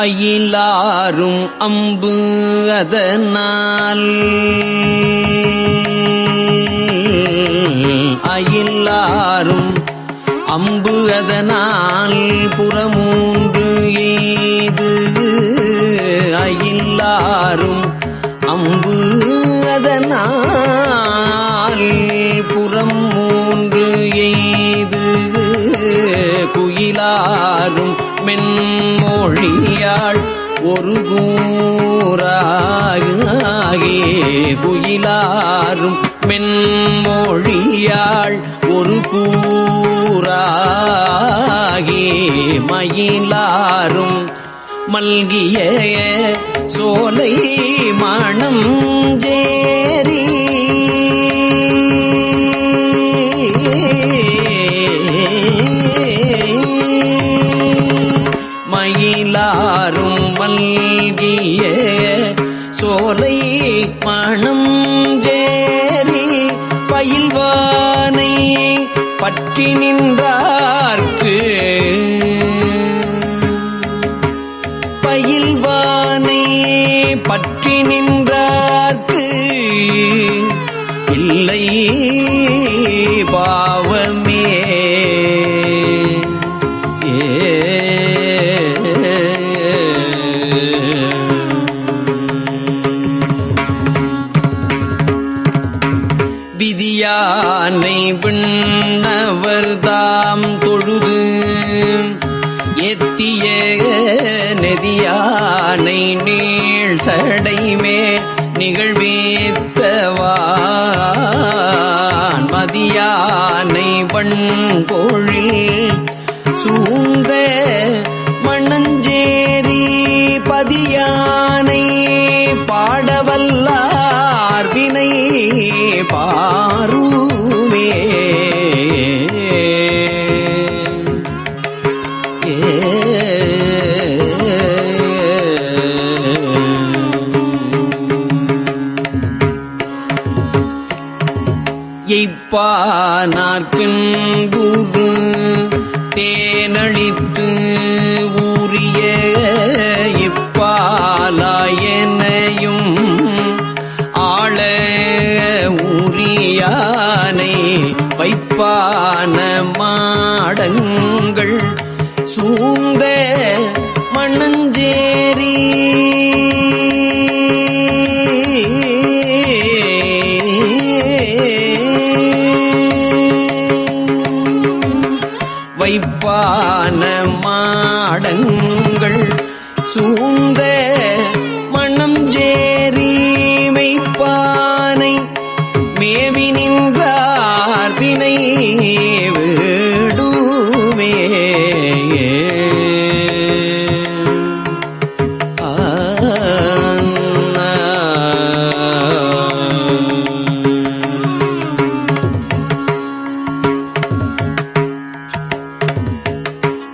அயிலாரும் அம்பு அதனால். அயிலாரும் அம்பு அதனால் புறமூன்று ஏது அயிலாரும் அம்பு அதனால் புறம் மூன்று எய்து. குயிலாரும் மென் மொழியாள் ஒரு கூறாகே குயிலாரும் மென்மொழியாள் ஒரு கூறாகே மயிலாரும் மல்கிய சோலை மணம் ஜேரீ. நீடிய சோலை மணம் ஜேரி பயில்வானை பற்றி நின்றார்க்கு. பயில்வானை பற்றி நின்றார்க்கு. இல்லை விண் eu மெய்ப்பானை மேவி நின்றார் வினை விடுமே.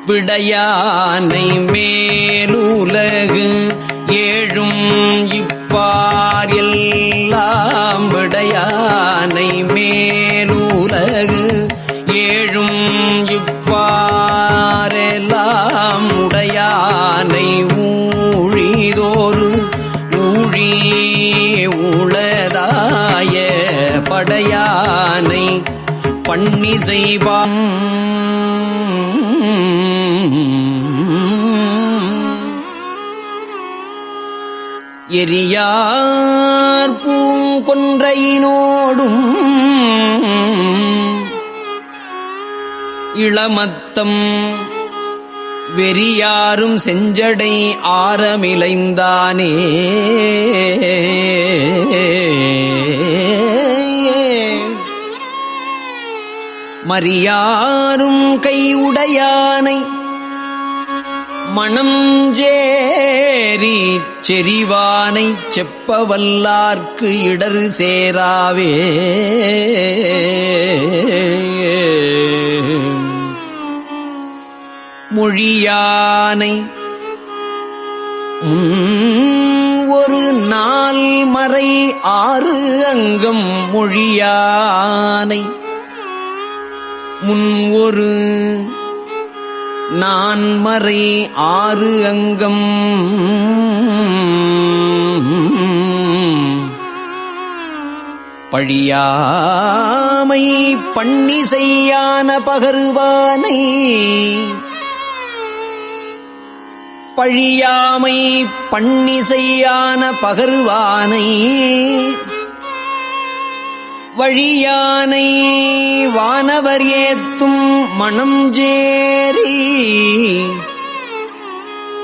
விடையானை மேலும் இனி செய்வான். எரியார் பூங்கொன்றையினோடும் இளமத்தம் வெறியாரும் செஞ்சடை ஆரமிளைந்தானே. மரியாரும் கையுடையானை மணம் ஜேரி செறிவானை செப்பவல்லார்க்கு இடர் சேராவே. மொழியானை ஒரு நாள் மறை ஆறு அங்கம் மொழியானை முன் ஒரு நான்மறை ஆறு அங்கம். பழியாமை பண்ணி செய்யான பகருவானை. பழியாமை பண்ணி செய்யான பகருவானை. வழியானை வானவர் ஏத்தும் மனம் ஜேரி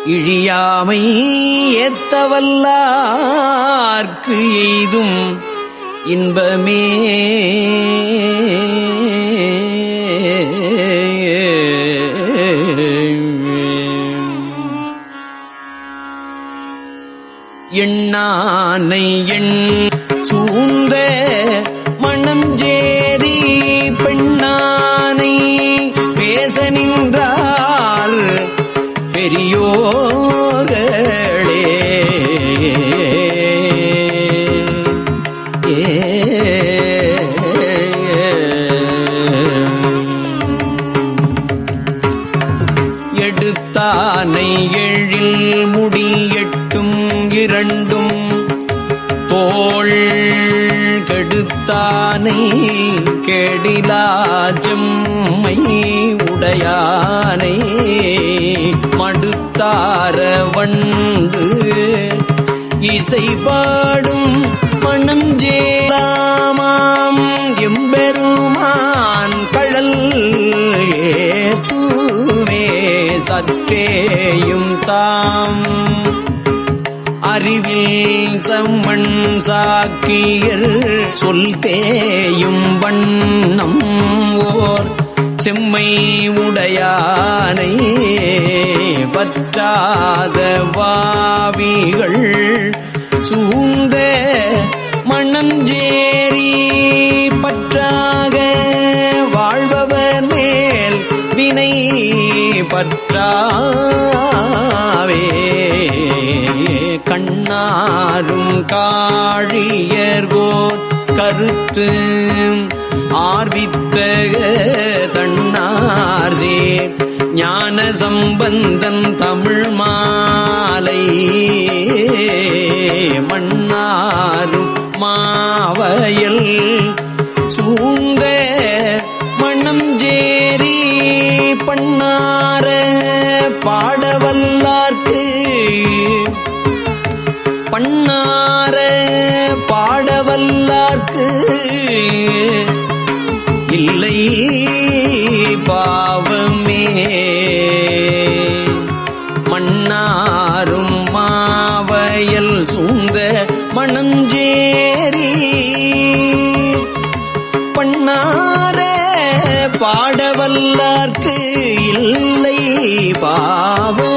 இழியாமை ஏத்தவல்லார்க்கு எய்தும் இன்பமே. எண்ணானை எண் சூந்த தானை எழில் முடியட்டும் இரண்டும். தோள் கெடுத்தானை கெடிலாஜம்மை உடையானை. மடுத்தார வண்டு இசை பாடும் சற்றேயும் தாம். அறிவில் சம்மண் சாக்கியர் சொல் தேயும் வண்ணம் ஓர் செம்மை உடையானை பற்றாத வாவிகள் சூந்த மணஞ்சேரி பற்றா பற்றாவே. கண்ணாரும் காழியர்வோர் கருத்து ஆர்வித்த தன்னார் சேர். ஞான சம்பந்தன் தமிழ் மாலை மன்னாரும் மாவயல் சூழ்ந்த பாடவல்லார்க்கு இல்லை பாவமே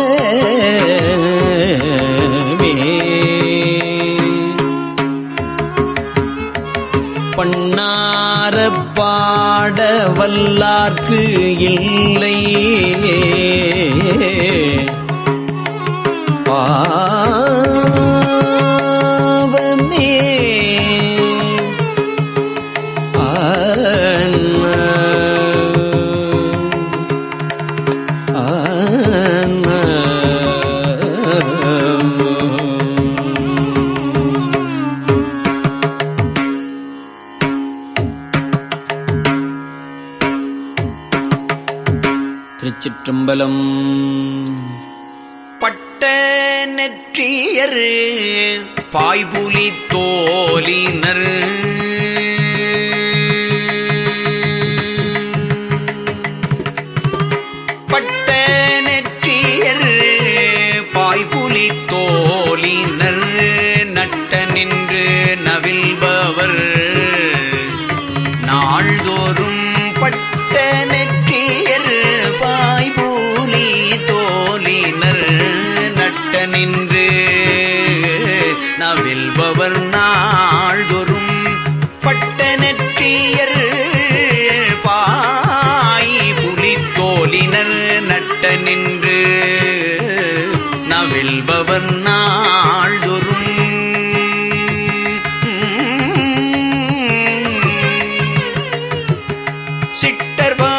பண்ணார பாட வல்லார்க்கு இல்லை. Cristo சிட்டர்வாள்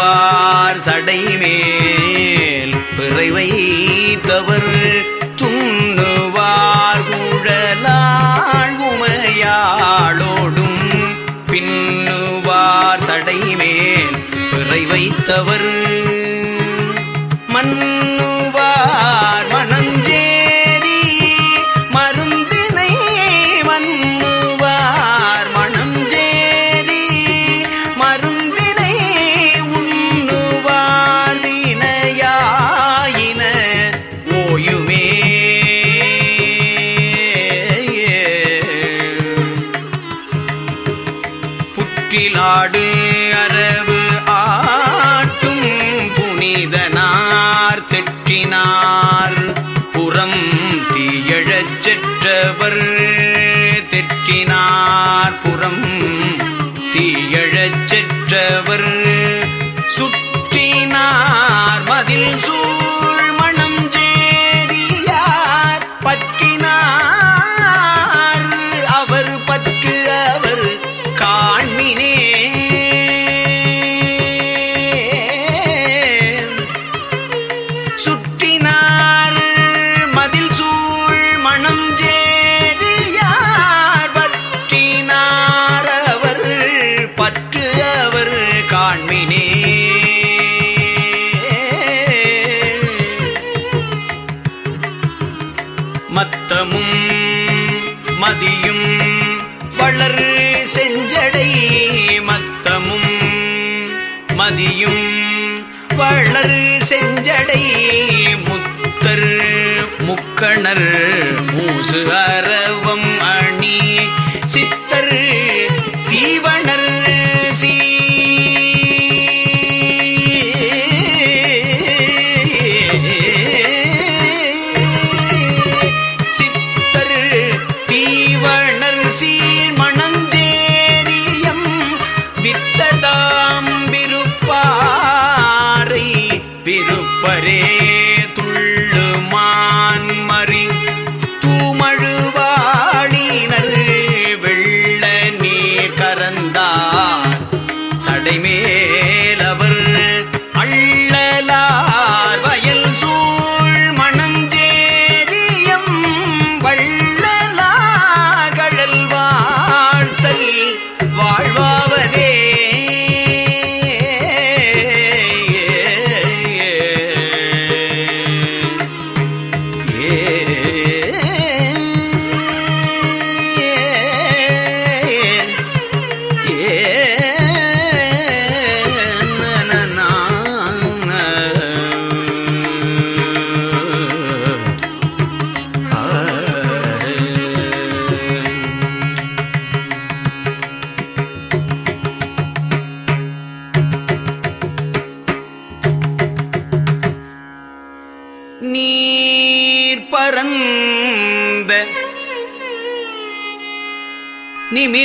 பின்னுவார் சடைமேல் பிறை வைத்தவர் துண்ணுவார் குழலாழ்குமையாளோடும் பின்னுவார் சடைமேல் பிறை வைத்தவர் புற்றிலாடு அரவு ஆட்டும் புனிதனார் தெற்றினார் புறம் தீயழச்சற்றவர் தெற்றினார். புறம் தீயழச்சற்றவர் சுற்றினார். மதில் சூ மன்னர் மூசு அரவம்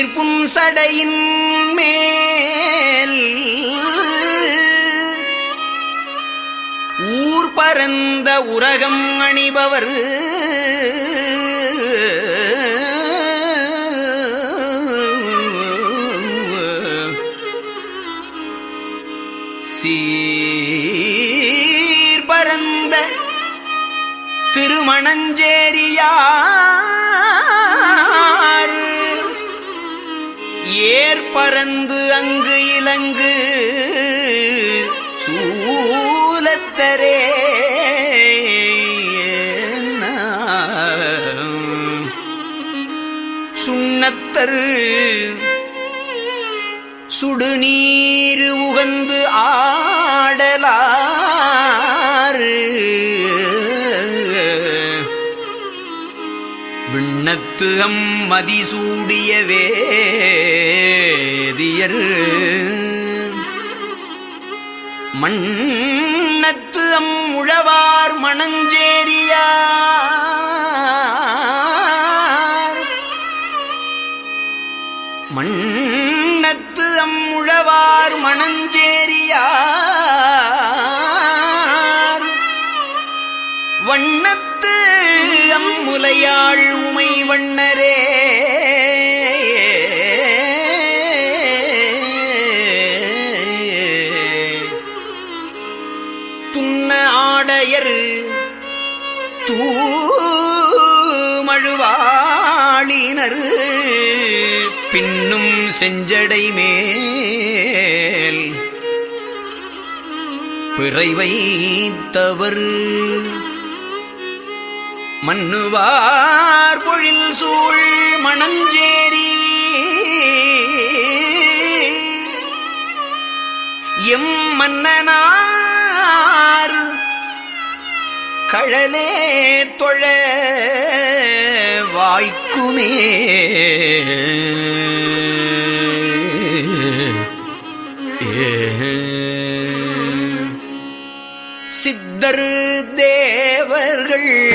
நீர்ப்பும் சடையின் மேல் ஊர் பரந்த உரகம் அணிபவர் சீர்பரந்த திருமணஞ்சேரியா ஏற்பறந்து அங்கு இலங்கு. சூலத்தரே சுண்ணத்தரு சுடுநீரு உகந்து ஆடலா. விண்ணத்து அம் மதிசூடிய வேதியர் மண்ணத்து அம் உழவார் மணஞ்சேரியார். மண்ணத்து அம் உழவார் மணஞ்சேரியார். வண்ணத்து அம்முலையாள் வண்ணரே துன்ன ஆடையர் தூமழுவாளினர் பின்னும் செஞ்சடை மேல் பிறை வைத்தவர் மண்ணுவார் பொழில் சூழ் மணஞ்சேரி. எம் மன்னனார் கழலே தொழ வாய்க்குமே. சித்தரு தேவர்கள்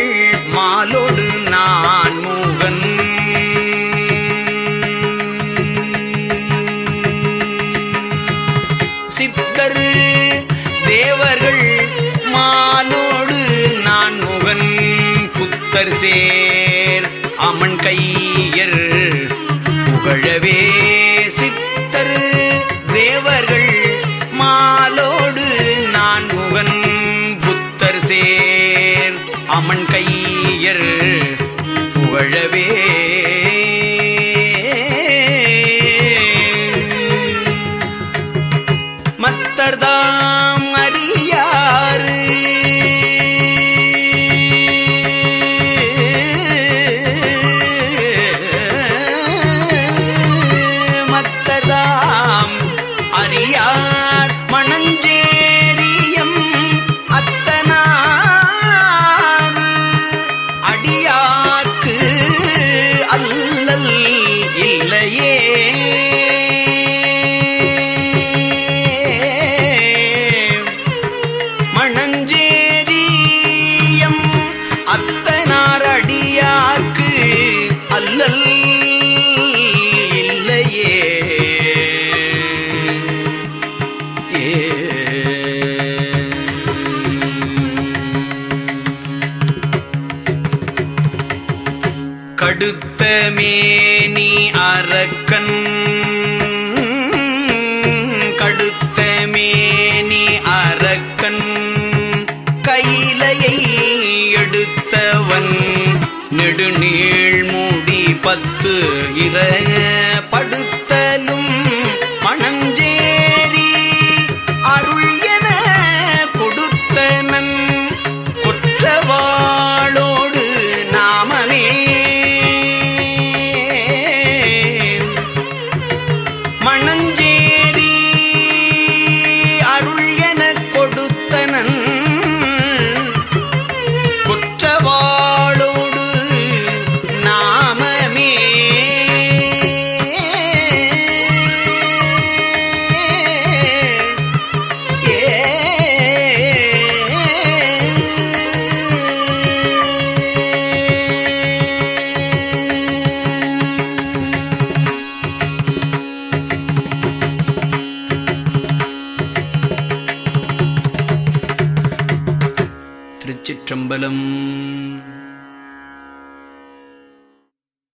புகழவே இர